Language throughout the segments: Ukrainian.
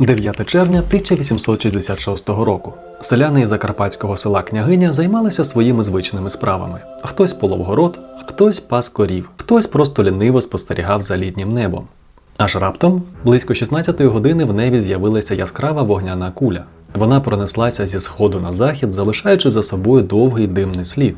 9 червня 1866 року. Селяни із закарпатського села Княгиня займалися своїми звичними справами. Хтось полов город, хтось пас корів, хтось просто ліниво спостерігав за літнім небом. Аж раптом, близько 16 години, в небі з'явилася яскрава вогняна куля. Вона пронеслася зі сходу на захід, залишаючи за собою довгий димний слід.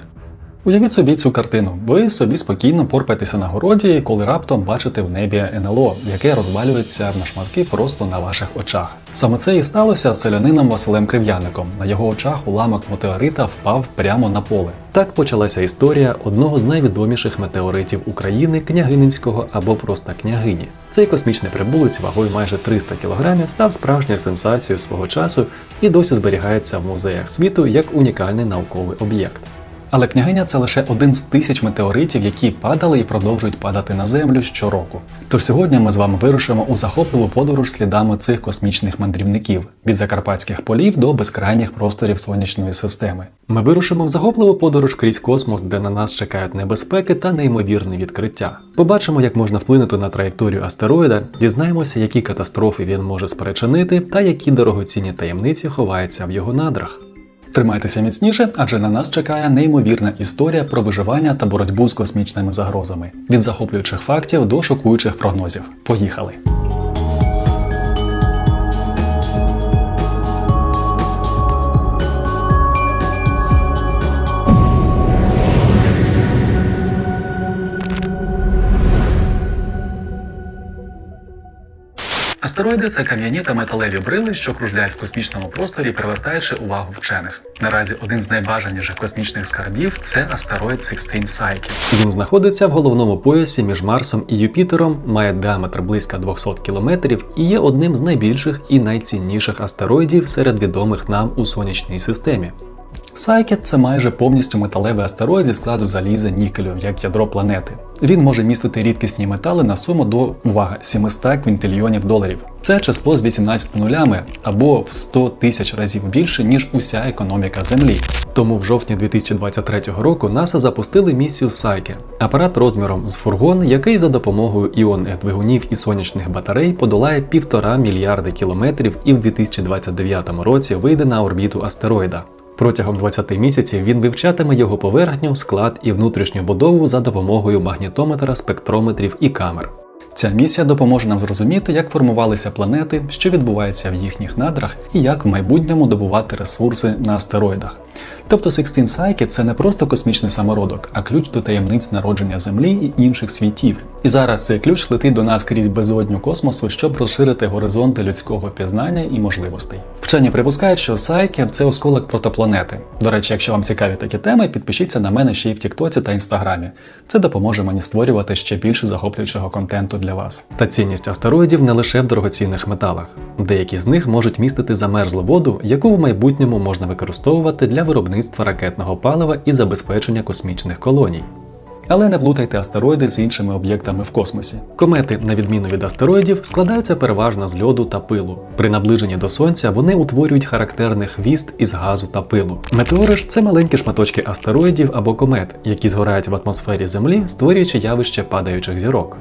Уявіть собі цю картину. Ви собі спокійно порпаєтеся на городі, коли раптом бачите в небі НЛО, яке розвалюється на шматки просто на ваших очах. Саме це і сталося з селянином Василем Крив'яником. На його очах уламок метеорита впав прямо на поле. Так почалася історія одного з найвідоміших метеоритів України княгининського або просто княгині. Цей космічний прибулець вагою майже 300 кг став справжньою сенсацією свого часу і досі зберігається в музеях світу як унікальний науковий об'єкт. Але княгиня це лише один з тисяч метеоритів, які падали і продовжують падати на землю щороку. Тож сьогодні ми з вами вирушимо у захопливу подорож слідами цих космічних мандрівників від закарпатських полів до безкрайніх просторів сонячної системи. Ми вирушимо в захопливу подорож крізь космос, де на нас чекають небезпеки та неймовірні відкриття. Побачимо, як можна вплинути на траєкторію астероїда, дізнаємося, які катастрофи він може спричинити, та які дорогоцінні таємниці ховаються в його надрах. Тримайтеся міцніше, адже на нас чекає неймовірна історія про виживання та боротьбу з космічними загрозами від захоплюючих фактів до шокуючих прогнозів. Поїхали! Астероїди це кам'яні та металеві брили, що кружляють в космічному просторі, привертаючи увагу вчених. Наразі один з найбажаніших космічних скарбів це астероїд 16 Psyche. Він знаходиться в головному поясі між Марсом і Юпітером, має діаметр близько 200 км і є одним з найбільших і найцінніших астероїдів серед відомих нам у сонячній системі. Сайкет це майже повністю металевий астероїд зі складу заліза нікелю, як ядро планети. Він може містити рідкісні метали на суму до увага 700 квінтильйонів доларів. Це число з 18 нулями або в 100 тисяч разів більше, ніж уся економіка Землі. Тому в жовтні 2023 року НАСА запустили місію Сайке, апарат розміром з фургон, який за допомогою іонних двигунів і сонячних батарей подолає півтора мільярди кілометрів і в 2029 році вийде на орбіту астероїда. Протягом 20 місяців він вивчатиме його поверхню, склад і внутрішню будову за допомогою магнітометра, спектрометрів і камер. Ця місія допоможе нам зрозуміти, як формувалися планети, що відбувається в їхніх надрах, і як в майбутньому добувати ресурси на астероїдах. Тобто Sixteen Psyche – це не просто космічний самородок, а ключ до таємниць народження Землі і інших світів. І зараз цей ключ летить до нас крізь безодню космосу, щоб розширити горизонти людського пізнання і можливостей. Вчені припускають, що Сайке це осколок протопланети. До речі, якщо вам цікаві такі теми, підпишіться на мене ще й в Тіктоці та Інстаграмі. Це допоможе мені створювати ще більше захоплюючого контенту для вас. Та цінність астероїдів не лише в дорогоцінних металах. Деякі з них можуть містити замерзлу воду, яку в майбутньому можна використовувати для виробництва ракетного палива і забезпечення космічних колоній. Але не плутайте астероїди з іншими об'єктами в космосі. Комети, на відміну від астероїдів, складаються переважно з льоду та пилу. При наближенні до сонця вони утворюють характерний хвіст із газу та пилу. Метеори ж це маленькі шматочки астероїдів або комет, які згорають в атмосфері Землі, створюючи явище падаючих зірок.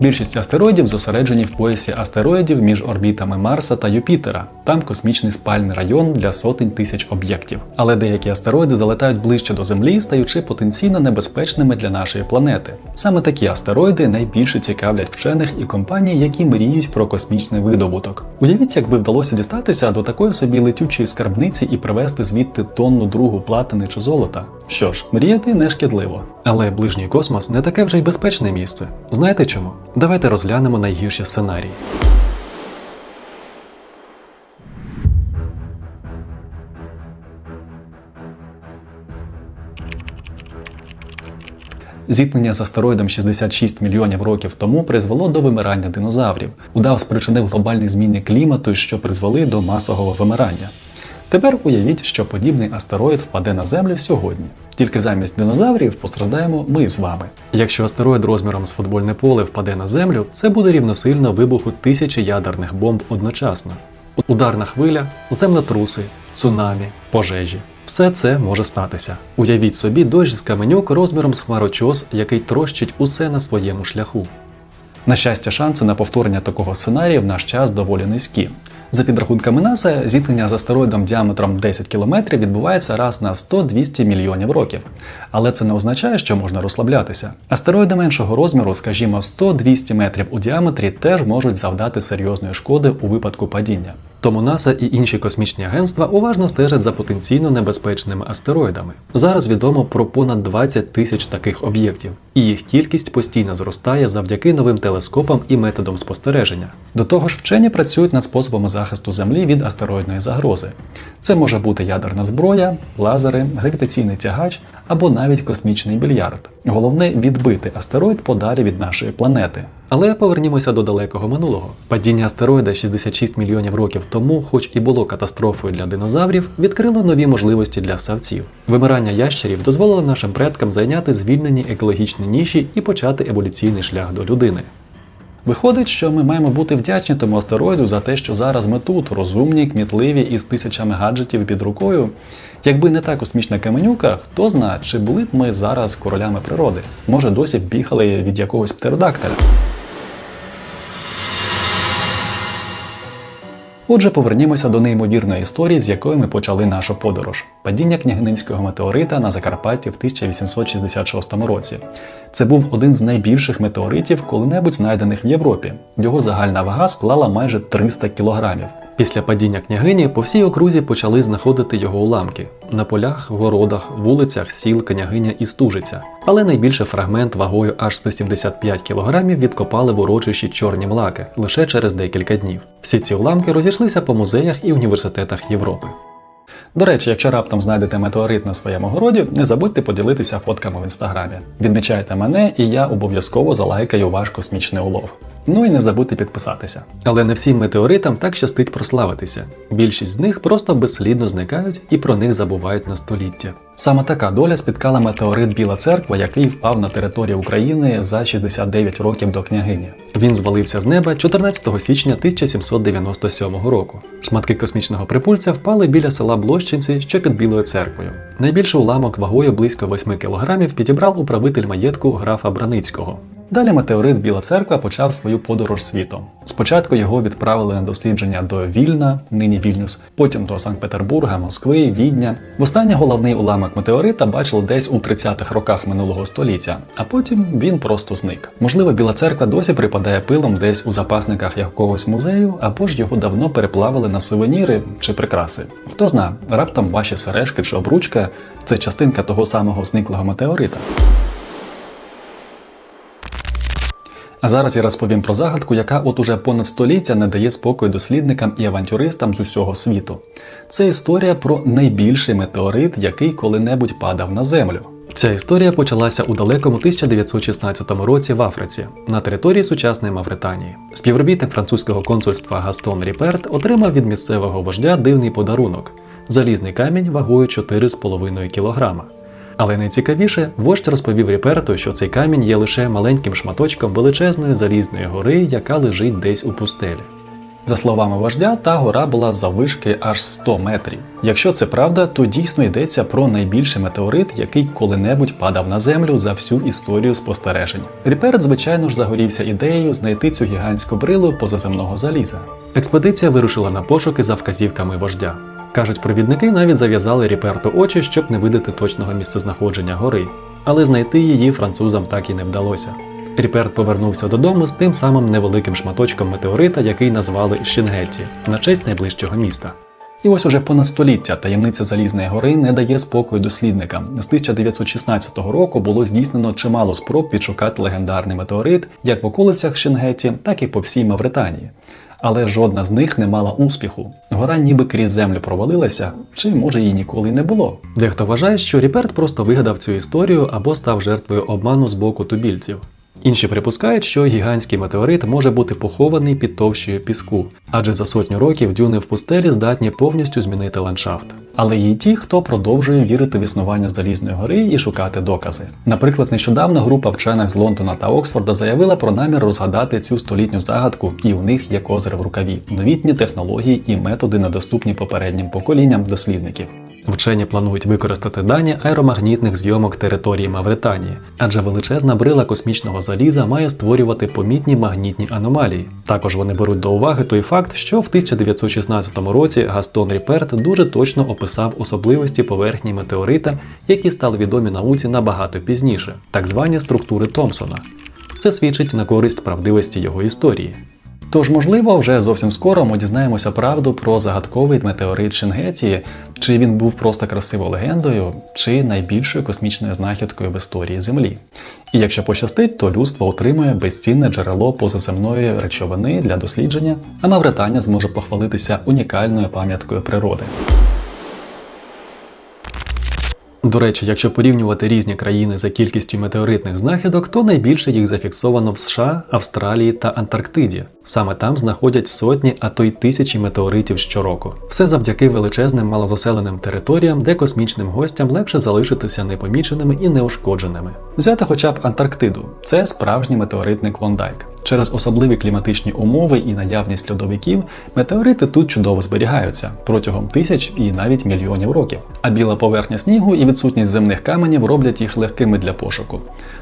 Більшість астероїдів зосереджені в поясі астероїдів між орбітами Марса та Юпітера. Там космічний спальний район для сотень тисяч об'єктів. Але деякі астероїди залетають ближче до Землі, стаючи потенційно небезпечними для нашої планети. Саме такі астероїди найбільше цікавлять вчених і компаній, які мріють про космічний видобуток. Уявіть, якби вдалося дістатися до такої собі летючої скарбниці і привезти звідти тонну другу платини чи золота. Що ж, мріяти не шкідливо. Але ближній космос не таке вже й безпечне місце. Знаєте чому? Давайте розглянемо найгірші сценарії. Зіткнення з астероїдом 66 мільйонів років тому призвело до вимирання динозаврів. Удав спричинив глобальні зміни клімату, що призвели до масового вимирання. Тепер уявіть, що подібний астероїд впаде на Землю сьогодні. Тільки замість динозаврів пострадаємо ми з вами. Якщо астероїд розміром з футбольне поле впаде на Землю, це буде рівносильно вибуху тисячі ядерних бомб одночасно. Ударна хвиля, землетруси, цунамі, пожежі. Все це може статися. Уявіть собі дощ з каменюк розміром з хмарочос, який трощить усе на своєму шляху. На щастя, шанси на повторення такого сценарію в наш час доволі низькі. За підрахунками НАСА, зіткнення з астероїдом діаметром 10 км відбувається раз на 100-200 мільйонів років. Але це не означає, що можна розслаблятися. Астероїди меншого розміру, скажімо, 100-200 метрів у діаметрі, теж можуть завдати серйозної шкоди у випадку падіння. Тому НАСА і інші космічні агентства уважно стежать за потенційно небезпечними астероїдами. Зараз відомо про понад 20 тисяч таких об'єктів, і їх кількість постійно зростає завдяки новим телескопам і методам спостереження. До того ж, вчені працюють над способами захисту Землі від астероїдної загрози. Це може бути ядерна зброя, лазери, гравітаційний тягач або навіть космічний більярд. Головне відбити астероїд подалі від нашої планети. Але повернімося до далекого минулого. Падіння астероїда 66 мільйонів років тому, хоч і було катастрофою для динозаврів, відкрило нові можливості для савців. Вимирання ящерів дозволило нашим предкам зайняти звільнені екологічні ніші і почати еволюційний шлях до людини. Виходить, що ми маємо бути вдячні тому астероїду за те, що зараз ми тут, розумні, кмітливі і з тисячами гаджетів під рукою. Якби не та космічна каменюка, хто знає, чи були б ми зараз королями природи? Може, досі б бігали від якогось птеродактиля. Отже, повернімося до неймовірної історії, з якої ми почали нашу подорож: падіння княгининського метеорита на Закарпатті в 1866 році. Це був один з найбільших метеоритів, коли-небудь знайдених в Європі. Його загальна вага склала майже 300 кілограмів. Після падіння княгині по всій окрузі почали знаходити його уламки на полях, городах, вулицях, сіл, княгиня і стужиця. Але найбільший фрагмент вагою аж 175 кг відкопали в урочищі чорні млаки лише через декілька днів. Всі ці уламки розійшлися по музеях і університетах Європи. До речі, якщо раптом знайдете метеорит на своєму городі, не забудьте поділитися фотками в інстаграмі. Відмічайте мене, і я обов'язково залайкаю ваш космічний улов. Ну і не забудьте підписатися. Але не всім метеоритам так щастить прославитися. Більшість з них просто безслідно зникають і про них забувають на століття. Саме така доля спіткала метеорит Біла Церква, який впав на територію України за 69 років до княгині. Він звалився з неба 14 січня 1797 року. Шматки космічного припульця впали біля села Блощинці, що під Білою церквою. Найбільший уламок вагою близько 8 кілограмів підібрав управитель маєтку графа Браницького. Далі метеорит Біла Церква почав свою подорож світом. Спочатку його відправили на дослідження до Вільна, нині Вільнюс, потім до Санкт-Петербурга, Москви, Відня. Востаннє головний уламок метеорита бачили десь у 30-х роках минулого століття, а потім він просто зник. Можливо, Біла Церква досі припадає пилом десь у запасниках якогось музею, або ж його давно переплавили на сувеніри чи прикраси. Хто зна, раптом ваші сережки чи обручка це частинка того самого зниклого метеорита. А зараз я розповім про загадку, яка от уже понад століття не дає спокою дослідникам і авантюристам з усього світу. Це історія про найбільший метеорит, який коли-небудь падав на землю. Ця історія почалася у далекому 1916 році в Африці на території сучасної Мавританії. Співробітник французького консульства Гастон Ріперт отримав від місцевого вождя дивний подарунок залізний камінь вагою 4,5 кілограма. Але найцікавіше, вождь розповів Ріперту, що цей камінь є лише маленьким шматочком величезної залізної гори, яка лежить десь у пустелі. За словами вождя, та гора була заввишки аж 100 метрів. Якщо це правда, то дійсно йдеться про найбільший метеорит, який коли-небудь падав на землю за всю історію спостережень. Ріперт, звичайно ж, загорівся ідеєю знайти цю гігантську брилу позаземного заліза. Експедиція вирушила на пошуки за вказівками вождя. Кажуть, провідники навіть зав'язали Ріперту очі, щоб не видати точного місцезнаходження гори, але знайти її французам так і не вдалося. Ріперт повернувся додому з тим самим невеликим шматочком метеорита, який назвали Шінгетті, на честь найближчого міста. І ось уже понад століття таємниця Залізної гори не дає спокою дослідникам. З 1916 року було здійснено чимало спроб відшукати легендарний метеорит як в околицях Шенгеті, так і по всій Мавританії. Але жодна з них не мала успіху. Гора ніби крізь землю провалилася, чи може її ніколи не було. Дехто вважає, що Ріперт просто вигадав цю історію або став жертвою обману з боку тубільців. Інші припускають, що гігантський метеорит може бути похований під товщею піску, адже за сотню років дюни в пустелі здатні повністю змінити ландшафт. Але є ті, хто продовжує вірити в існування залізної гори і шукати докази. Наприклад, нещодавно група вчених з Лондона та Оксфорда заявила про намір розгадати цю столітню загадку, і у них є козир в рукаві, новітні технології і методи, недоступні попереднім поколінням дослідників. Вчені планують використати дані аеромагнітних зйомок території Мавританії, адже величезна брила космічного заліза має створювати помітні магнітні аномалії. Також вони беруть до уваги той факт, що в 1916 році Гастон Ріперт дуже точно описав особливості поверхні метеорита, які стали відомі науці набагато пізніше, так звані структури Томпсона. Це свідчить на користь правдивості його історії. Тож, можливо, вже зовсім скоро ми дізнаємося правду про загадковий метеорит Шенгеті, чи він був просто красивою легендою, чи найбільшою космічною знахідкою в історії Землі. І якщо пощастить, то людство отримує безцінне джерело позаземної речовини для дослідження, а Мавританія зможе похвалитися унікальною пам'яткою природи. До речі, якщо порівнювати різні країни за кількістю метеоритних знахідок, то найбільше їх зафіксовано в США, Австралії та Антарктиді. Саме там знаходять сотні, а то й тисячі метеоритів щороку. Все завдяки величезним малозаселеним територіям, де космічним гостям легше залишитися непоміченими і неушкодженими. Взяти хоча б Антарктиду це справжній метеоритний клондайк. Через особливі кліматичні умови і наявність льодовиків метеорити тут чудово зберігаються протягом тисяч і навіть мільйонів років. А біла поверхня снігу і відсутність земних каменів роблять їх легкими для пошуку.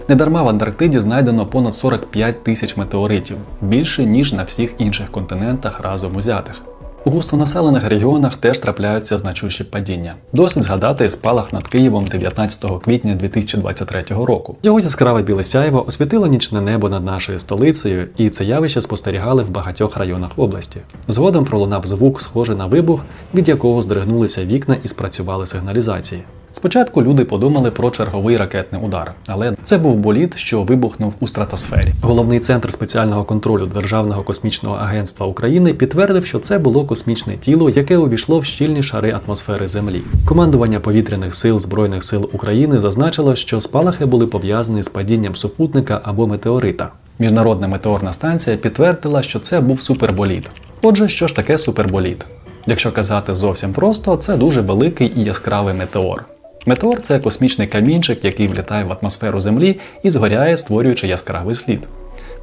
Недарма в Антарктиді знайдено понад 45 тисяч метеоритів, більше ніж на всіх інших континентах разом узятих. У густонаселених регіонах теж трапляються значущі падіння. Досить згадати спалах над Києвом 19 квітня 2023 року. Його яскраве біле сяйво освітило нічне небо над нашою столицею, і це явище спостерігали в багатьох районах області. Згодом пролунав звук, схожий на вибух, від якого здригнулися вікна і спрацювали сигналізації. Спочатку люди подумали про черговий ракетний удар, але це був боліт, що вибухнув у стратосфері. Головний центр спеціального контролю Державного космічного агентства України підтвердив, що це було космічне тіло, яке увійшло в щільні шари атмосфери Землі. Командування повітряних сил Збройних сил України зазначило, що спалахи були пов'язані з падінням супутника або метеорита. Міжнародна метеорна станція підтвердила, що це був суперболіт. Отже, що ж таке суперболіт? Якщо казати зовсім просто, це дуже великий і яскравий метеор. Метеор це космічний камінчик, який влітає в атмосферу Землі і згоряє, створюючи яскравий слід.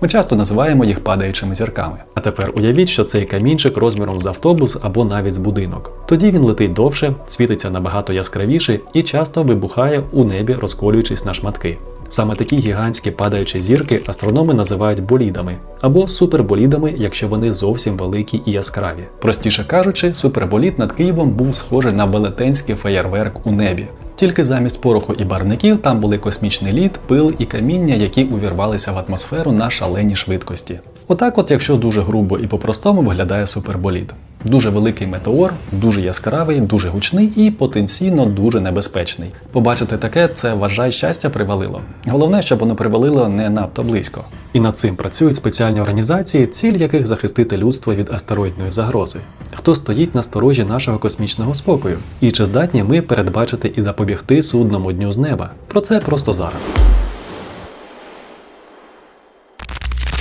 Ми часто називаємо їх падаючими зірками. А тепер уявіть, що цей камінчик розміром з автобус або навіть з будинок. Тоді він летить довше, світиться набагато яскравіше і часто вибухає у небі, розколюючись на шматки. Саме такі гігантські падаючі зірки астрономи називають болідами або суперболідами, якщо вони зовсім великі і яскраві. Простіше кажучи, суперболід над Києвом був схожий на велетенський феєрверк у небі. Тільки замість пороху і барників там були космічний лід, пил і каміння, які увірвалися в атмосферу на шалені швидкості. Отак, от, якщо дуже грубо і по-простому виглядає суперболід. Дуже великий метеор, дуже яскравий, дуже гучний і потенційно дуже небезпечний. Побачити таке це вважай щастя привалило. Головне, щоб воно привалило не надто близько. І над цим працюють спеціальні організації, ціль яких захистити людство від астероїдної загрози. Хто стоїть на сторожі нашого космічного спокою? І чи здатні ми передбачити і запобігти судному дню з неба? Про це просто зараз.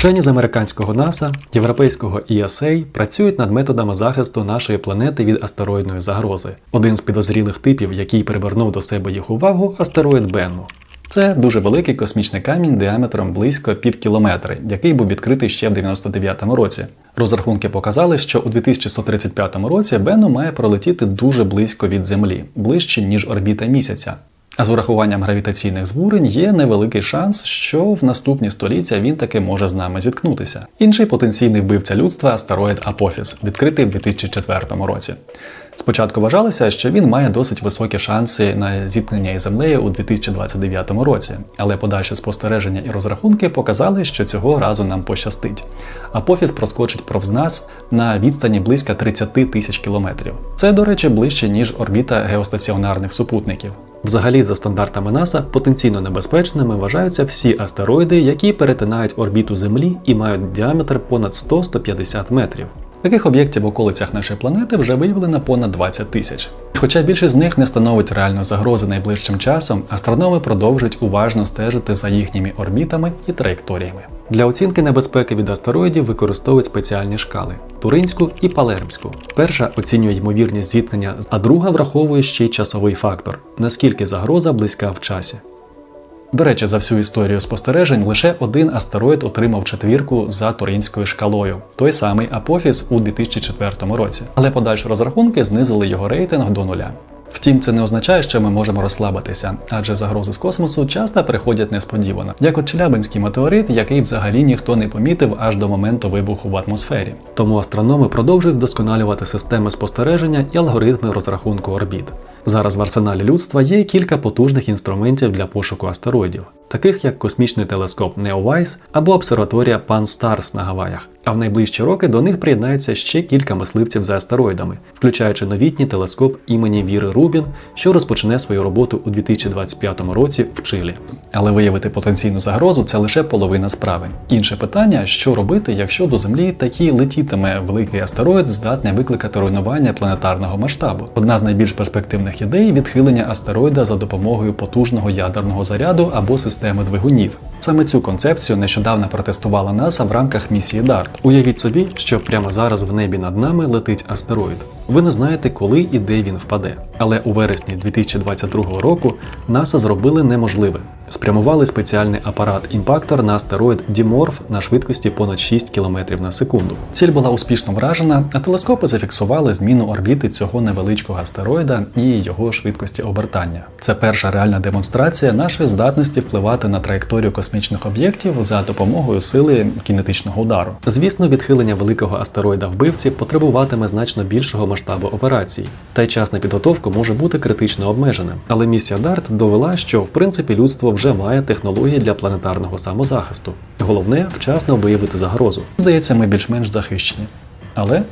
Вчені з американського НАСА, європейського ESA працюють над методами захисту нашої планети від астероїдної загрози. Один з підозрілих типів, який привернув до себе їх увагу, астероїд Бенну. Це дуже великий космічний камінь діаметром близько пів кілометри, який був відкритий ще в 99-му році. Розрахунки показали, що у 2135 році Бенну має пролетіти дуже близько від Землі, ближче ніж орбіта місяця. А з урахуванням гравітаційних збурень є невеликий шанс, що в наступні століття він таки може з нами зіткнутися. Інший потенційний вбивця людства астероїд Апофіс, відкритий в 2004 році. Спочатку вважалося, що він має досить високі шанси на зіткнення із землею у 2029 році, але подальші спостереження і розрахунки показали, що цього разу нам пощастить. Апофіс проскочить повз нас на відстані близько 30 тисяч кілометрів. Це, до речі, ближче ніж орбіта геостаціонарних супутників. Взагалі, за стандартами НАСА, потенційно небезпечними вважаються всі астероїди, які перетинають орбіту Землі і мають діаметр понад 100-150 метрів. Таких об'єктів в околицях нашої планети вже виявлено понад 20 тисяч. Хоча більшість з них не становить реальної загрози найближчим часом, астрономи продовжують уважно стежити за їхніми орбітами і траєкторіями. Для оцінки небезпеки від астероїдів використовують спеціальні шкали туринську і палермську. Перша оцінює ймовірність зіткнення, а друга враховує ще й часовий фактор, наскільки загроза близька в часі. До речі, за всю історію спостережень лише один астероїд отримав четвірку за туринською шкалою, той самий Апофіс у 2004 році. Але подальші розрахунки знизили його рейтинг до нуля. Втім, це не означає, що ми можемо розслабитися, адже загрози з космосу часто приходять несподівано, як от Челябинський метеорит, який взагалі ніхто не помітив аж до моменту вибуху в атмосфері. Тому астрономи продовжують вдосконалювати системи спостереження і алгоритми розрахунку орбіт. Зараз в арсеналі людства є кілька потужних інструментів для пошуку астероїдів, таких як космічний телескоп NEOWISE або обсерваторія Pan-STARRS на Гаваях. А в найближчі роки до них приєднається ще кілька мисливців за астероїдами, включаючи новітній телескоп імені Віри Рубін, що розпочне свою роботу у 2025 році в Чилі. Але виявити потенційну загрозу це лише половина справи. Інше питання: що робити, якщо до Землі таки летітиме великий астероїд, здатний викликати руйнування планетарного масштабу. Одна з найбільш перспективних ідей відхилення астероїда за допомогою потужного ядерного заряду або системи двигунів. Саме цю концепцію нещодавно протестувала НАСА в рамках місії DART. Уявіть собі, що прямо зараз в небі над нами летить астероїд. Ви не знаєте, коли і де він впаде. Але у вересні 2022 року НАСА зробили неможливе. Спрямували спеціальний апарат-імпактор на астероїд Діморф на швидкості понад 6 км на секунду. Ціль була успішно вражена, а телескопи зафіксували зміну орбіти цього невеличкого астероїда і його швидкості обертання. Це перша реальна демонстрація нашої здатності впливати на траєкторію космічних об'єктів за допомогою сили кінетичного удару. Звісно, відхилення великого астероїда вбивці потребуватиме значно більшого масштабу операцій, та й час на підготовку може бути критично обмеженим. Але місія DART довела, що в принципі людство вже має технології для планетарного самозахисту. Головне вчасно виявити загрозу. Здається, ми більш-менш захищені. Але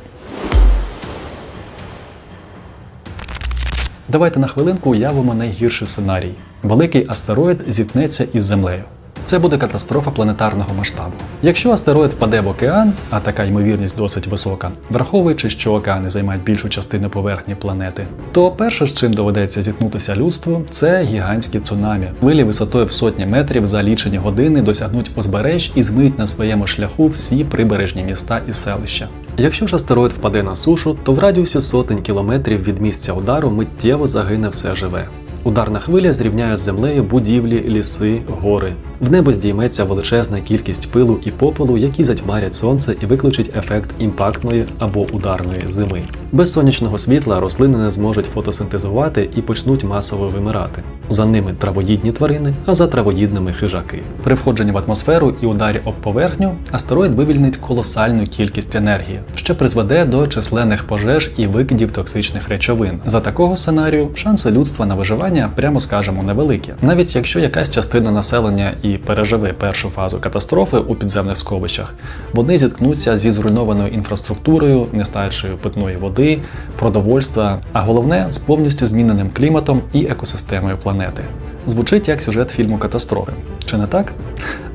давайте на хвилинку уявимо найгірший сценарій: великий астероїд зіткнеться із Землею. Це буде катастрофа планетарного масштабу. Якщо астероїд впаде в океан, а така ймовірність досить висока, враховуючи, що океани займають більшу частину поверхні планети, то перше, з чим доведеться зіткнутися людству, це гігантські цунамі. Хвилі висотою в сотні метрів за лічені години досягнуть узбереж і змиють на своєму шляху всі прибережні міста і селища. Якщо ж астероїд впаде на сушу, то в радіусі сотень кілометрів від місця удару миттєво загине все живе. Ударна хвиля зрівняє з землею будівлі, ліси, гори. В небо здійметься величезна кількість пилу і попелу, які затьмарять сонце і виключить ефект імпактної або ударної зими. Без сонячного світла рослини не зможуть фотосинтезувати і почнуть масово вимирати. За ними травоїдні тварини, а за травоїдними хижаки. При входженні в атмосферу і ударі об поверхню астероїд вивільнить колосальну кількість енергії, що призведе до численних пожеж і викидів токсичних речовин. За такого сценарію шанси людства на виживання, прямо скажемо, невеликі. Навіть якщо якась частина населення і переживе першу фазу катастрофи у підземних сховищах, вони зіткнуться зі зруйнованою інфраструктурою, нестачею питної води, продовольства, а головне з повністю зміненим кліматом і екосистемою планети. Звучить як сюжет фільму Катастрофи, чи не так?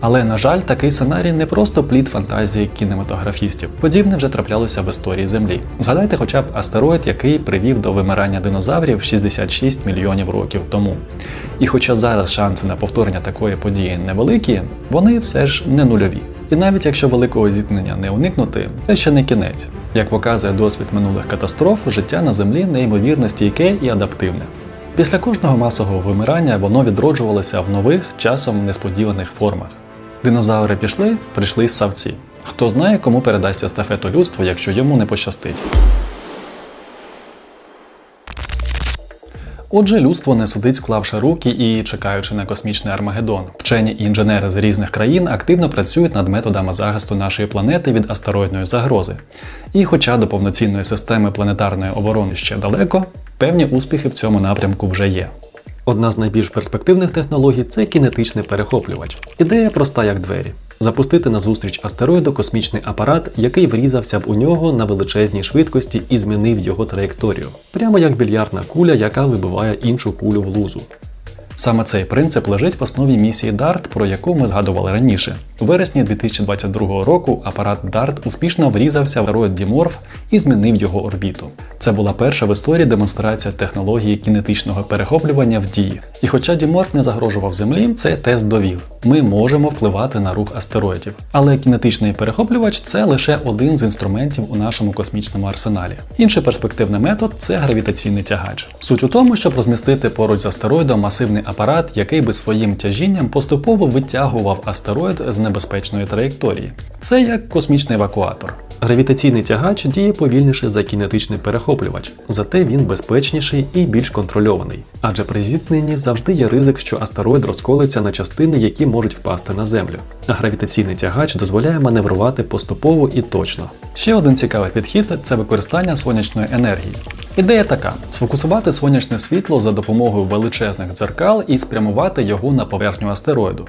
Але на жаль, такий сценарій не просто плід фантазії кінематографістів. Подібне вже траплялося в історії Землі. Згадайте, хоча б астероїд, який привів до вимирання динозаврів 66 мільйонів років тому. І хоча зараз шанси на повторення такої події невеликі, вони все ж не нульові. І навіть якщо великого зіткнення не уникнути, це ще не кінець. Як показує досвід минулих катастроф, життя на землі неймовірно стійке і адаптивне. Після кожного масового вимирання воно відроджувалося в нових, часом несподіваних формах. Динозаври пішли, прийшли й ссавці. Хто знає, кому передасть естафету людству, якщо йому не пощастить. Отже, людство не сидить, склавши руки і чекаючи на космічний Армагеддон. Вчені і інженери з різних країн активно працюють над методами захисту нашої планети від астероїдної загрози. І хоча до повноцінної системи планетарної оборони ще далеко, певні успіхи в цьому напрямку вже є. Одна з найбільш перспективних технологій це кінетичний перехоплювач. Ідея проста як двері. Запустити назустріч астероїду космічний апарат, який врізався б у нього на величезній швидкості і змінив його траєкторію, прямо як більярдна куля, яка вибиває іншу кулю в лузу. Саме цей принцип лежить в основі місії DART, про яку ми згадували раніше. У вересні 2022 року апарат DART успішно врізався в астероїд Діморф і змінив його орбіту. Це була перша в історії демонстрація технології кінетичного перехоплювання в дії. І хоча Діморф не загрожував Землі, цей тест довів. Ми можемо впливати на рух астероїдів. Але кінетичний перехоплювач це лише один з інструментів у нашому космічному арсеналі. Інший перспективний метод це гравітаційний тягач. Суть у тому, щоб розмістити поруч з астероїдом масивний апарат, який би своїм тяжінням поступово витягував астероїд з небезпечної траєкторії. Це як космічний евакуатор. Гравітаційний тягач діє повільніше за кінетичний перехоплювач, зате він безпечніший і більш контрольований. Адже при зіткненні завжди є ризик, що астероїд розколиться на частини, які можуть впасти на землю. А гравітаційний тягач дозволяє маневрувати поступово і точно. Ще один цікавий підхід це використання сонячної енергії. Ідея така: сфокусувати сонячне світло за допомогою величезних дзеркал і спрямувати його на поверхню астероїду.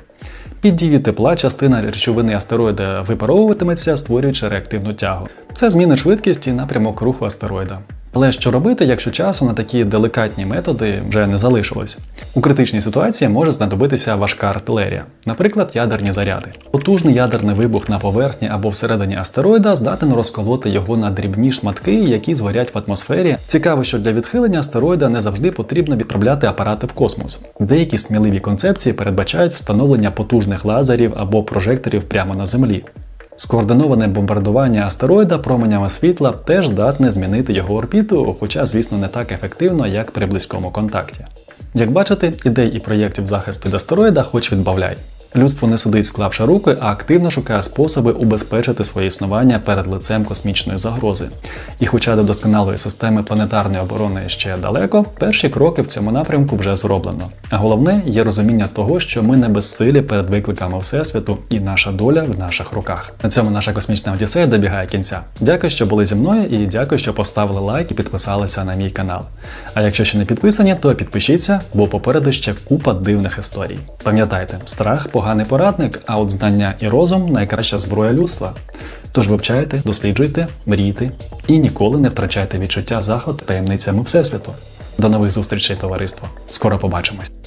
Під дією тепла частина речовини астероїда випаровуватиметься, створюючи реактивну тягу. Це змінить швидкість і напрямок руху астероїда. Але що робити, якщо часу на такі делікатні методи вже не залишилось? У критичній ситуації може знадобитися важка артилерія, наприклад, ядерні заряди. Потужний ядерний вибух на поверхні або всередині астероїда здатен розколоти його на дрібні шматки, які згорять в атмосфері. Цікаво, що для відхилення астероїда не завжди потрібно відправляти апарати в космос. Деякі сміливі концепції передбачають встановлення потужних лазерів або прожекторів прямо на землі. Скоординоване бомбардування астероїда променями світла теж здатне змінити його орбіту, хоча, звісно, не так ефективно, як при близькому контакті. Як бачите, ідей і проєктів захисту від астероїда хоч відбавляй. Людство не сидить склавши руки, а активно шукає способи убезпечити своє існування перед лицем космічної загрози. І хоча до досконалої системи планетарної оборони ще далеко, перші кроки в цьому напрямку вже зроблено. А головне є розуміння того, що ми не безсилі перед викликами Всесвіту, і наша доля в наших руках. На цьому наша космічна одіссея добігає кінця. Дякую, що були зі мною, і дякую, що поставили лайк і підписалися на мій канал. А якщо ще не підписані, то підпишіться, бо попереду ще купа дивних історій. Пам'ятайте, страх поганий порадник, а от знання і розум найкраща зброя людства. Тож вивчайте, досліджуйте, мрійте і ніколи не втрачайте відчуття заходу таємницями Всесвіту. До нових зустрічей, товариство! Скоро побачимось!